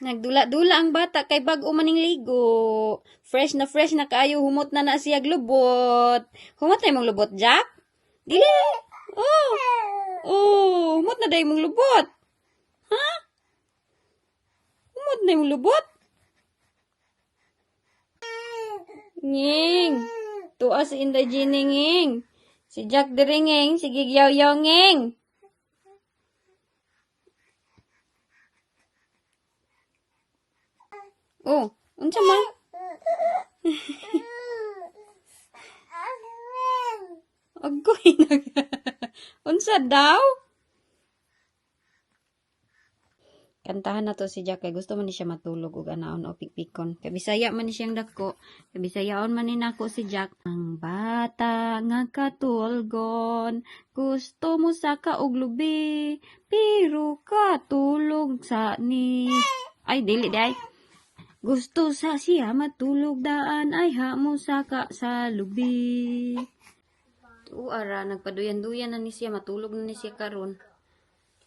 Nagdula-dula ang bata kay bag-o maning ligo. Fresh na fresh na kaayo humot na na siya lubot. Humot na mong lubot, Jack? Dili. Oh. Oh, humot na day mong lubot. Ha? Humot na mong lubot? Nging. Tuwa si Inday Ginny, nging. Si Jack diringing, si Gigyaw-yaw. Oh, unsa man? Agoy nag. unsa daw? Kantahan na to si Jack kay gusto man ni siya matulog ug anaon o pikpikon. Kay Bisaya man ni siyang dako. Kay Bisayaon man ni nako si Jack. Ang bata nga katulgon, gusto mo sa kaog lubi, pero katulog sa ni. Ay dili day. Gusto sa siya matulog daan ay hamo saka sa lubi. Oo, ara, nagpaduyan-duyan na ni siya, matulog na ni siya karon.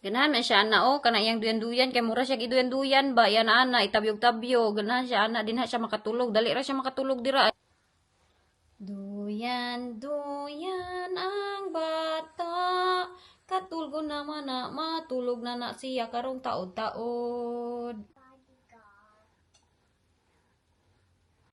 Ganahan man siya ana o, kana iyang duyan-duyan, kay mura siya giduyan-duyan ba, yan ana, itabyog-tabyo, ganahan siya ana, din na siya makatulog, dali ra siya makatulog dira. Duyan, duyan ang bata, katulgo naman na, matulog na na siya karong taod-taod.